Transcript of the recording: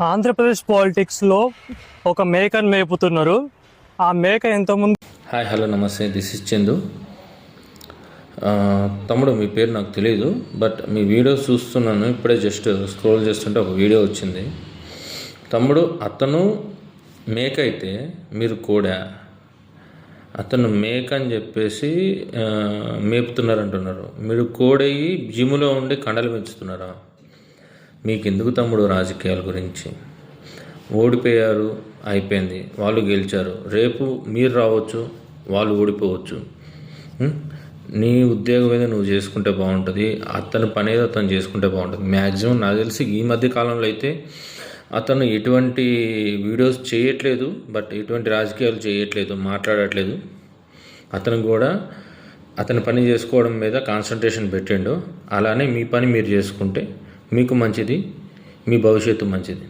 ఆంధ్రప్రదేశ్ పాలిటిక్స్లో ఒక మేకను మేపుతున్నారు. ఆ మేక ఎంతమంది హాయ్ హలో నమస్తే. దిస్ ఇస్ చందు తమ్ముడు మీ పేరు నాకు తెలియదు బట్ మీ వీడియో చూస్తున్నాను. ఇప్పుడే జస్ట్ స్క్రోల్ చేస్తుంటే ఒక వీడియో వచ్చింది. తమ్ముడు అతను మేక అయితే మీరు కూడా? అతను మేక అని చెప్పేసి మేపుతున్నారంటున్నారు మేపుతున్నారు అంటున్నారు. మీరు కోడయి జిమ్లో ఉండి కండలు పెంచుతున్నారా? మీకెందుకు తమ్ముడు రాజకీయాల గురించి? ఓడిపోయారు అయిపోయింది. వాళ్ళు గెలిచారు. రేపు మీరు రావచ్చు వాళ్ళు ఓడిపోవచ్చు. నీ ఉద్యోగం ఏదో నువ్వు చేసుకుంటే బాగుంటుంది అతని పని ఏదో అతను చేసుకుంటే బాగుంటుంది. మ్యాక్సిమం నాకు తెలిసి ఈ మధ్య కాలంలో అయితే అతను ఎటువంటి వీడియోస్ చేయట్లేదు బట్ ఎటువంటి రాజకీయాలు చేయట్లేదు మాట్లాడట్లేదు. అతను కూడా అతని పని చేసుకోవడం మీద కాన్సన్ట్రేషన్ పెట్టిండు. అలానే మీ పని మీరు చేసుకుంటే మీకు మంచిది మీ భవిష్యత్తు మంచిది.